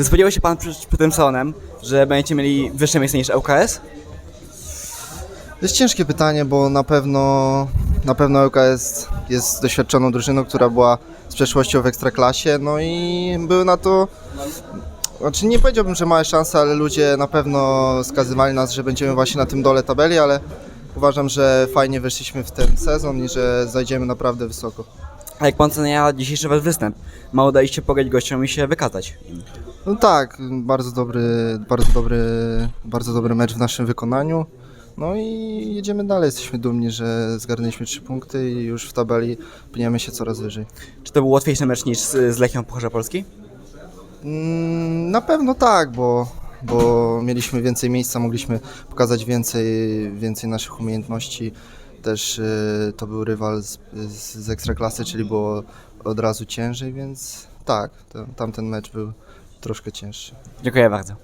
Czy spodziewał się pan przed, przed tym sezonem, że będziecie mieli wyższe miejsce niż ŁKS? To jest ciężkie pytanie, bo na pewno na pewno ŁKS jest doświadczoną drużyną, która była z przeszłością w Ekstraklasie, no i były na to znaczy nie powiedziałbym, że małe szanse, ale ludzie na pewno skazywali nas, że będziemy właśnie na tym dole tabeli, ale uważam, że fajnie weszliśmy w ten sezon i że zajdziemy naprawdę wysoko. A jak pan ocenia dzisiejszy wasz występ? Mało daliście pograć gościom i się wykazać. No tak, bardzo dobry, bardzo dobry, bardzo dobry mecz w naszym wykonaniu. No i jedziemy dalej. Jesteśmy dumni, że zgarnęliśmy trzy punkty i już w tabeli pniemy się coraz wyżej. Czy to był łatwiejszy mecz niż z, Lechią w Pucharze Polski? Mm, Na pewno tak, bo, bo mieliśmy więcej miejsca, mogliśmy pokazać więcej, więcej naszych umiejętności. Też y, to był rywal z, z, z ekstraklasy, czyli było od razu ciężej, więc tak, to, tamten mecz był troszkę cięższy. Dziękuję bardzo.